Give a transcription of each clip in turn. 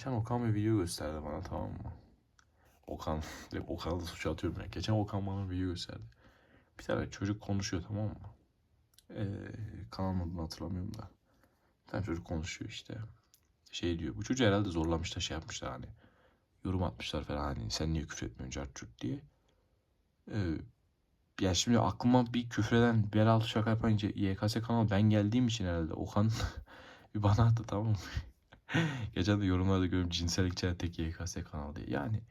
Geçen Okan bir video gösterdi bana tamam mı? Okan, direkt Okan'a da suç atıyorum ya. Geçen Okan bana bir video gösterdi. Bir tane çocuk konuşuyor tamam mı? Ee, kanalın adını hatırlamıyorum da. Bir tane çocuk konuşuyor işte. Şey diyor. Bu çocuğu herhalde zorlamışlar şey yapmışlar hani. Yorum atmışlar falan hani sen niye küfür etmiyorsun cart diye. Ee, ya şimdi aklıma bir küfreden bel altı şaka yapan YKS kanalı ben geldiğim için herhalde Okan bir bana attı tamam mı? Geçen de yorumlarda görüyorum cinsellik tek YKS kanalı diye. Yani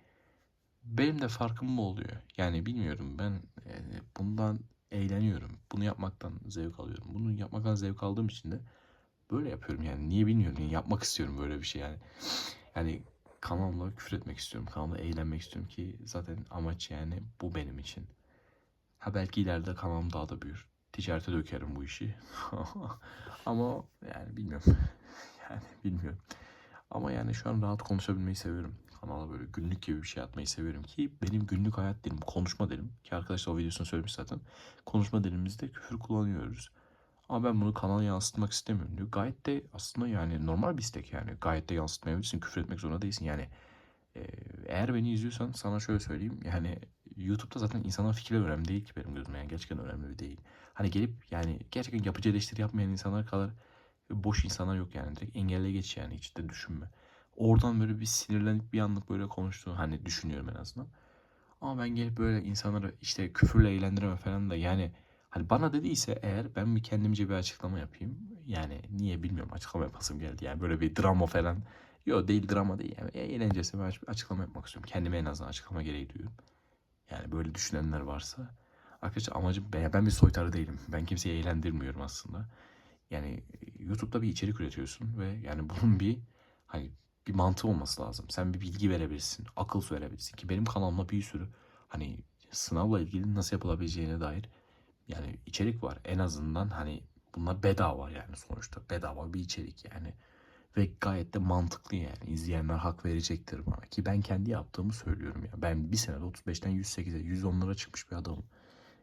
benim de farkım bu oluyor. Yani bilmiyorum ben e, bundan eğleniyorum. Bunu yapmaktan zevk alıyorum. Bunu yapmaktan zevk aldığım için de böyle yapıyorum yani. Niye bilmiyorum. Yani yapmak istiyorum böyle bir şey yani. Yani kanalımla küfür etmek istiyorum. Kanalımla eğlenmek istiyorum ki zaten amaç yani bu benim için. Ha belki ileride kanalım daha da büyür. Ticarete dökerim bu işi. Ama yani bilmiyorum. Yani bilmiyorum. Ama yani şu an rahat konuşabilmeyi seviyorum. Kanala böyle günlük gibi bir şey atmayı seviyorum ki benim günlük hayat dilim, konuşma dilim. Ki arkadaşlar o videosunu söylemiş zaten. Konuşma dilimizde küfür kullanıyoruz. Ama ben bunu kanala yansıtmak istemiyorum diyor. Gayet de aslında yani normal bir istek yani. Gayet de yansıtmayabilirsin. Küfür etmek zorunda değilsin. Yani e, eğer beni izliyorsan sana şöyle söyleyeyim. Yani YouTube'da zaten insanların fikri önemli değil ki benim gözüme. Yani gerçekten önemli değil. Hani gelip yani gerçekten yapıcı eleştiri yapmayan insanlar kadar boş insanlar yok yani. Direkt engelle geç yani hiç de düşünme. Oradan böyle bir sinirlenip bir anlık böyle konuştuğunu hani düşünüyorum en azından. Ama ben gelip böyle insanları işte küfürle eğlendireme falan da yani hani bana dediyse eğer ben bir kendimce bir açıklama yapayım. Yani niye bilmiyorum açıklama yapasım geldi yani böyle bir drama falan. Yok değil drama değil yani eğlencesi aç- açıklama yapmak istiyorum. Kendime en azından açıklama gereği duyuyorum. Yani böyle düşünenler varsa. Arkadaşlar amacım ben, ben bir soytarı değilim. Ben kimseyi eğlendirmiyorum aslında. Yani YouTube'da bir içerik üretiyorsun ve yani bunun bir hani bir mantığı olması lazım. Sen bir bilgi verebilirsin, akıl verebilirsin ki benim kanalımda bir sürü hani sınavla ilgili nasıl yapılabileceğine dair yani içerik var. En azından hani bunlar bedava yani sonuçta bedava bir içerik yani. Ve gayet de mantıklı yani. İzleyenler hak verecektir bana. Ki ben kendi yaptığımı söylüyorum ya. Ben bir senede 35'ten 108'e 110'lara çıkmış bir adamım.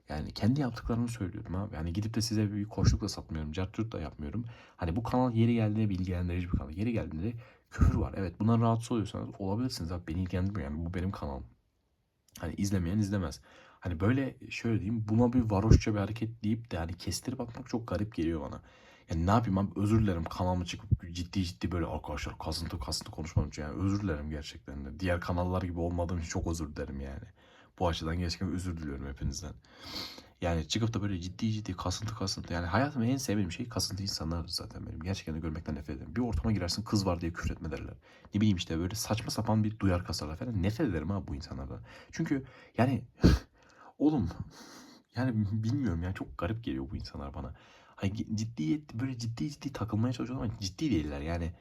Yani kendi yaptıklarımı söylüyorum abi. Yani gidip de size bir koşlukla satmıyorum. Cartürt da yapmıyorum. Hani bu kanal yeri geldiğinde bilgilendirici bir kanal. Yeri geldiğinde küfür var. Evet bundan rahatsız oluyorsanız olabilirsiniz abi. Beni ilgilendirmiyor yani. Bu benim kanalım. Hani izlemeyen izlemez. Hani böyle şöyle diyeyim buna bir varoşça bir hareket deyip de hani kestirip atmak çok garip geliyor bana. Yani ne yapayım abi özür dilerim kanalıma çıkıp ciddi ciddi böyle arkadaşlar kasıntı kasıntı konuşmam için yani özür dilerim gerçekten de. Diğer kanallar gibi olmadığım için çok özür dilerim yani. Bu açıdan gerçekten özür diliyorum hepinizden. Yani çıkıp da böyle ciddi ciddi kasıntı kasıntı. Yani hayatımda en sevdiğim şey kasıntı insanlardır zaten benim. Gerçekten de görmekten nefret ederim. Bir ortama girersin kız var diye küfür etme derler. Ne bileyim işte böyle saçma sapan bir duyar kasarlar falan. Nefret ederim ha bu insanlardan. Çünkü yani oğlum yani bilmiyorum ya çok garip geliyor bu insanlar bana. Hani ciddi böyle ciddi ciddi takılmaya çalışıyorlar ama ciddi değiller yani.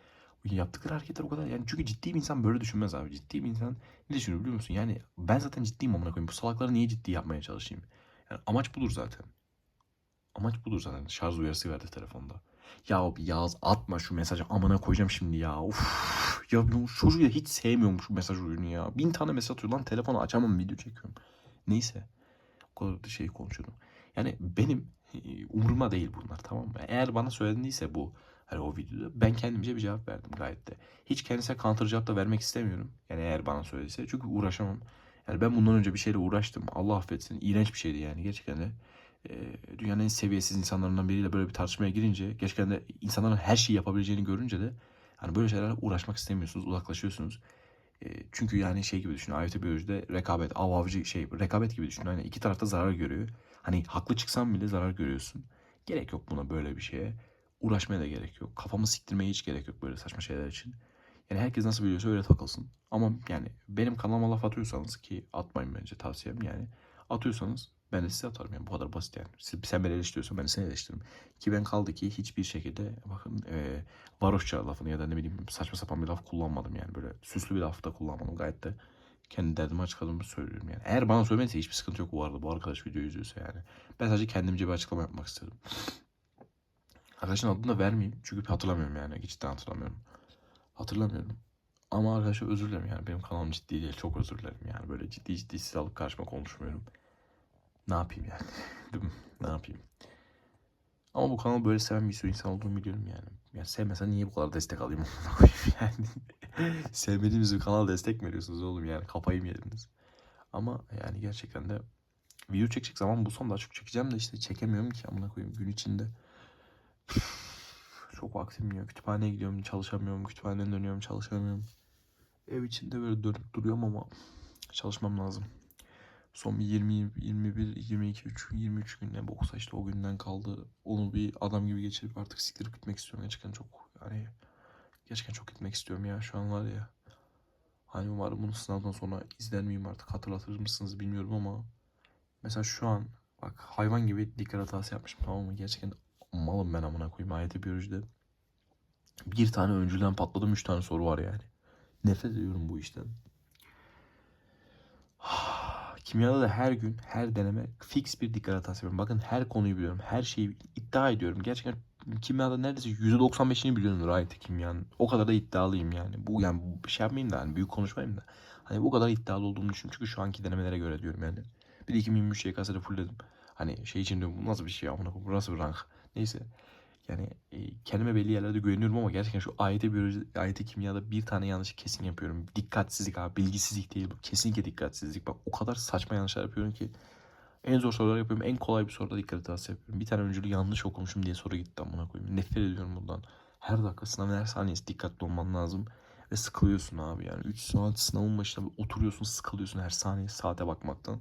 Yaptıkları hareketler o kadar yani çünkü ciddi bir insan böyle düşünmez abi. Ciddi bir insan ne düşünüyor biliyor musun? Yani ben zaten ciddiyim amına koyayım. Bu salakları niye ciddi yapmaya çalışayım? Yani amaç budur zaten. Amaç budur zaten. Şarj uyarısı verdi telefonda. Ya abi Yağız atma şu mesajı amına koyacağım şimdi ya. Uf. Ya çocuğu da hiç sevmiyorum şu mesaj oyunu ya. Bin tane mesaj atıyor lan telefonu açamam video çekiyorum. Neyse. O kadar da şey konuşuyordum. Yani benim e, umuruma değil bunlar tamam mı? Eğer bana söylendiyse bu hani o videoda ben kendimce bir cevap verdim gayet de. Hiç kendisine counter cevap da vermek istemiyorum. Yani eğer bana söylediyse çünkü uğraşamam. Yani ben bundan önce bir şeyle uğraştım. Allah affetsin. İğrenç bir şeydi yani gerçekten de. E, dünyanın en seviyesiz insanlarından biriyle böyle bir tartışmaya girince gerçekten de insanların her şeyi yapabileceğini görünce de hani böyle şeylerle uğraşmak istemiyorsunuz, uzaklaşıyorsunuz. E, çünkü yani şey gibi düşün. AYT biyolojide rekabet, av avcı şey rekabet gibi düşün. Yani iki tarafta zarar görüyor. Hani haklı çıksan bile zarar görüyorsun. Gerek yok buna böyle bir şeye. Uğraşmaya da gerek yok. Kafamı siktirmeye hiç gerek yok böyle saçma şeyler için. Yani herkes nasıl biliyorsa öyle takılsın. Ama yani benim kanalıma laf atıyorsanız ki atmayın bence tavsiyem yani. Atıyorsanız ben de size atarım yani bu kadar basit yani. Siz, sen beni eleştiriyorsan ben de seni eleştiririm. Ki ben kaldı ki hiçbir şekilde bakın e, varoşça lafını ya da ne bileyim saçma sapan bir laf kullanmadım yani. Böyle süslü bir laf da kullanmadım gayet de kendi derdimi açıkladığımı söylüyorum yani. Eğer bana söylemediyse hiçbir sıkıntı yok bu arada bu arkadaş video izliyorsa yani. Ben sadece kendimce bir açıklama yapmak istedim. Arkadaşın adını da vermeyeyim çünkü hatırlamıyorum yani cidden hatırlamıyorum. Hatırlamıyorum. Ama arkadaşlar özür dilerim yani benim kanalım ciddi değil çok özür dilerim yani böyle ciddi ciddi sizi alıp karşıma konuşmuyorum. Ne yapayım yani? Ne yapayım? Ama bu kanalı böyle seven bir sürü insan olduğunu biliyorum yani. Yani sevmesen niye bu kadar destek alayım yani. Sevmediğimiz bir kanal destek mi veriyorsunuz oğlum yani kafayı mı yediniz? Ama yani gerçekten de video çekecek zaman bulsam daha çok çekeceğim de işte çekemiyorum ki amına koyayım gün içinde. Çok vaktim yok. Kütüphaneye gidiyorum çalışamıyorum. Kütüphaneden dönüyorum çalışamıyorum. Ev içinde böyle dönüp duruyorum ama çalışmam lazım. Son bir 20, 21, 22, 3, 23 gün ne boksa işte o günden kaldı. Onu bir adam gibi geçirip artık siktirip gitmek istiyorum. Gerçekten çok yani gerçekten çok gitmek istiyorum ya şu an var ya. Hani umarım bunu sınavdan sonra izler miyim artık hatırlatır mısınız bilmiyorum ama mesela şu an bak hayvan gibi dikkat hatası yapmışım tamam mı? Gerçekten malım ben amına koyayım AYT biyolojide. Bir tane öncülden patladım üç tane soru var yani. Nefret ediyorum bu işten. Kimyada da her gün, her deneme fix bir dikkat hatası yapıyorum. Bakın her konuyu biliyorum. Her şeyi iddia ediyorum. Gerçekten kimyada neredeyse %95'ini biliyorumdur AYT kimyanın. O kadar da iddialıyım yani. Bu yani bir şey yapmayayım da hani büyük konuşmayayım da. Hani bu kadar iddialı olduğumu düşünüyorum. Çünkü şu anki denemelere göre diyorum yani. Bir de 2023 YKS'de fullledim. Hani şey için diyorum bu nasıl bir şey koyayım, bu nasıl bir rank. Neyse. Yani e, kendime belli yerlerde güveniyorum ama gerçekten şu AYT biyoloji, AYT kimyada bir tane yanlış kesin yapıyorum. Dikkatsizlik abi, bilgisizlik değil bu. Kesinlikle dikkatsizlik. Bak o kadar saçma yanlışlar yapıyorum ki. En zor soruları yapıyorum. En kolay bir soruda dikkat hatası yapıyorum. Bir tane öncülü yanlış okumuşum diye soru gitti amına koyayım. Nefret ediyorum bundan. Her dakika sınavın her saniyesi dikkatli olman lazım. Ve sıkılıyorsun abi yani. 3 saat sınavın başında oturuyorsun sıkılıyorsun her saniye saate bakmaktan.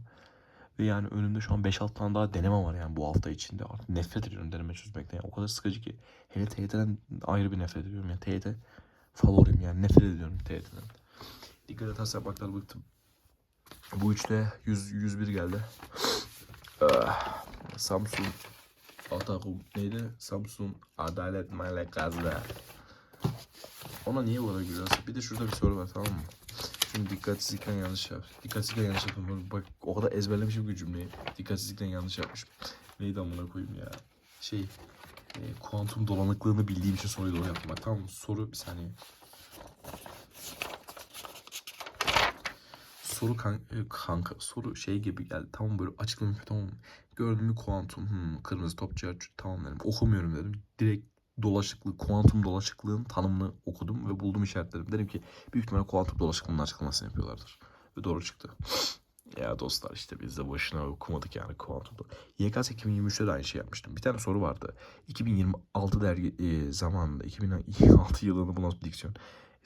Ve yani önümde şu an 5-6 tane daha deneme var yani bu hafta içinde. Artık nefret ediyorum deneme çözmekten. Yani o kadar sıkıcı ki. Hele TYT'den ayrı bir nefret ediyorum. Yani TYT favorim yani. Nefret ediyorum TYT'den. Dikkat hatası yapmaktan bıktım. Bu üçte 100, 101 geldi. Ah, Samsung Atakum neydi? Samsung Adalet Malekazda. Ona niye bu kadar gülüyorsun? Bir de şurada bir soru var tamam mı? Şimdi dikkatsizlikten yanlış yap. Dikkatsizlikten yanlış yaptım. Bak o kadar ezberlemişim ki cümleyi. Dikkatsizlikten yanlış yapmışım. Neydi amına koyayım ya? Şey, e, kuantum dolanıklığını bildiğim için soruyu doğru yaptım. Bak tamam? Soru bir saniye. Soru kan, e, kanka soru şey gibi geldi. Tamam böyle açıklamayı tamam? Gördüm bir kuantum. Hmm, kırmızı topçu tamam dedim. Okumuyorum dedim. Direkt dolaşıklık, kuantum dolaşıklığın tanımını okudum ve buldum işaretledim. Dedim ki büyük ihtimalle kuantum dolaşıklığının açıklamasını yapıyorlardır. Ve doğru çıktı. Ya dostlar işte biz de boşuna okumadık yani kuantum. YKS 2023'te de aynı şey yapmıştım. Bir tane soru vardı. 2026 dergi e, zamanında 2026 yılında bu nasıl bir diksiyon?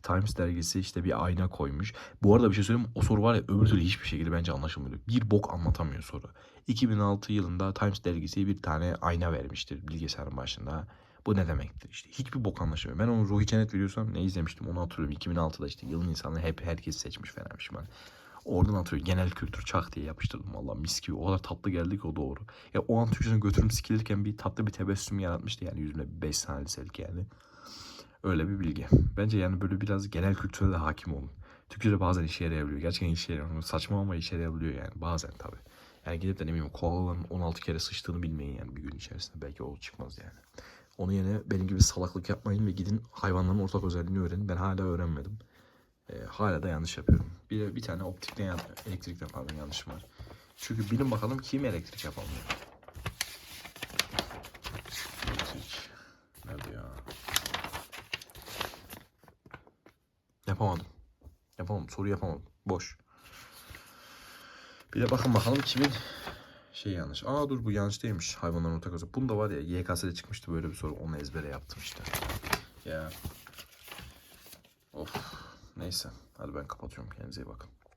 Times dergisi işte bir ayna koymuş. Bu arada bir şey söyleyeyim? O soru var ya öbür türlü hiçbir şekilde bence anlaşılmıyor. Bir bok anlatamıyor soru. 2006 yılında Times dergisi bir tane ayna vermiştir bilgisayarın başında. Bu ne demektir işte. Hiçbir bok anlaşılmıyor. Ben onu Ruhi Cennet veriyorsam ne izlemiştim onu hatırlıyorum. 2006'da işte yılın insanı hep herkes seçmiş falan pişman. Oradan hatırlıyorum. Genel kültür çak diye yapıştırdım. Valla mis gibi. O kadar tatlı geldi ki o doğru. Ya o an Türkçe'nin götürüm sikilirken bir tatlı bir tebessüm yaratmıştı yani yüzümde 5 saniyelik yani. Öyle bir bilgi. Bence yani böyle biraz genel kültüre de hakim olun. Türkçe'de bazen işe yarayabiliyor. Gerçekten işe yarıyor. Saçma ama işe yarayabiliyor yani. Bazen tabii. Yani gidip de ne bileyim koalaların 16 kere sıçtığını bilmeyin yani bir gün içerisinde. Belki o çıkmaz yani. Onun yerine benim gibi salaklık yapmayın ve gidin hayvanların ortak özelliğini öğrenin. Ben hala öğrenmedim. Ee, hala da yanlış yapıyorum. Bir, bir tane optikten yan, elektrikten pardon yanlışım var. Çünkü bilin bakalım kim elektrik yapamıyor. Elektrik. Nerede ya? Yapamadım. Yapamadım. Soru yapamadım. Boş. Bir de bakın bakalım kimin şey yanlış. Aa dur bu yanlış değilmiş. Hayvanların ortak özelliği. Bunda var ya YKS'de çıkmıştı böyle bir soru. Onu ezbere yaptım işte. Ya. Of. Neyse. Hadi ben kapatıyorum. Kendinize iyi bakın.